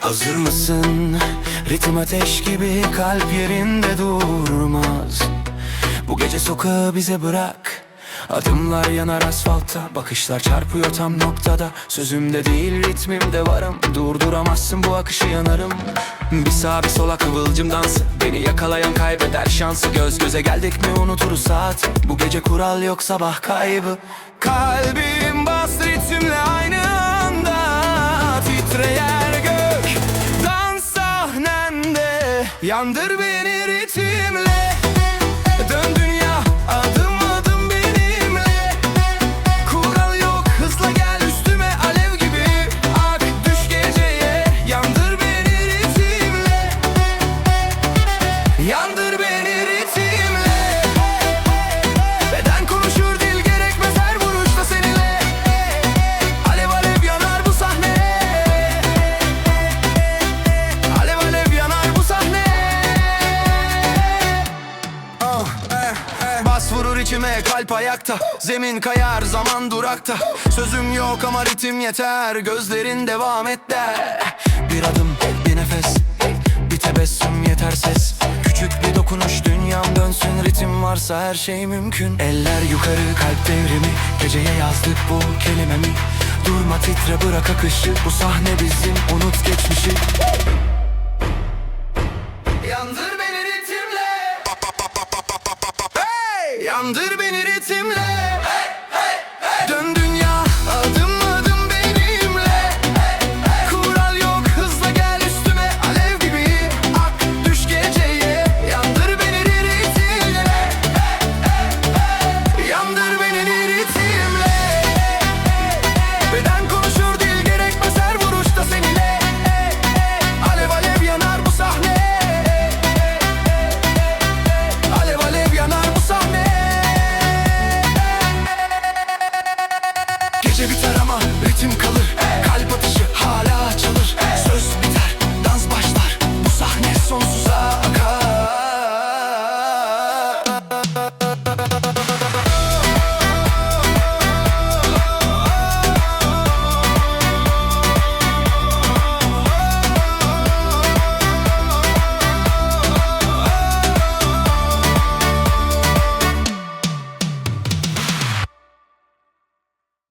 Hazır mısın? Ritim ateş gibi kalp yerinde durmaz Bu gece sokağı bize bırak Adımlar yanar asfaltta Bakışlar çarpıyor tam noktada. Sözümde değil ritmimde varım. Durduramazsın bu akışı yanarım. Bir sağa bir sola kıvılcım dansı. Beni yakalayan kaybeder şansı. Göz göze geldik mi unuturuz saat. Bu gece kural yok sabah kaybı. Kalbim bas ritimle aynı anda. Titreyer gök Dans sahnende. Yandır beni ritimle Bas vurur içime kalp ayakta. Zemin kayar zaman durakta. Sözüm yok ama ritim yeter Gözlerin devam et der Bir adım bir nefes Bir tebessüm yeter ses. Küçük bir dokunuş dünyam dönsün. Ritim varsa her şey mümkün. Eller yukarı kalp devrimi. Geceye yazdık bu kelimemi. Durma titre bırak akışı. Bu sahne bizim unut geçmişi. Yandır Kandır beni ritimle.